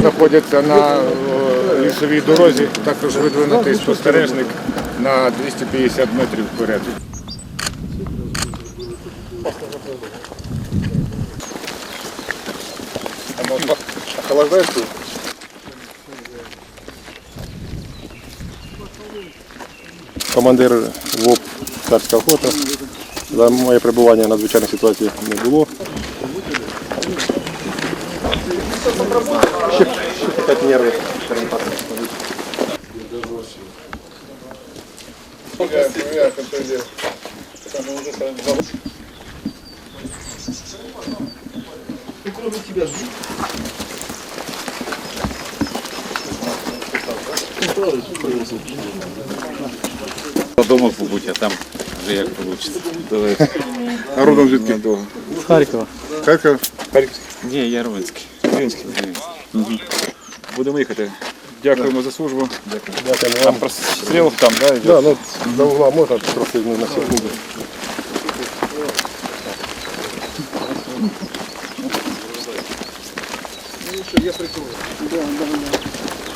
Знаходяться на е, лісовій дорозі, також видвинутий спостережник на 250 метрів вперед. Охлаждається? командир ВОП «Царська охота». За моє перебування на надзвичайних ситуації не було. Ще, ще так нерви. скажімо так. Дома побудь, а там вже як вийде. Давай. А родом звідки? З Харкова. Харків? Ні, я Ровенський. Рівненський. Будемо їхати. Дякуємо за службу. Дякую Там вам. простріл там, да, йде? Да, ну, до угла можна трохи ну, на секунду. ничего, я прикрою. Да, да, да.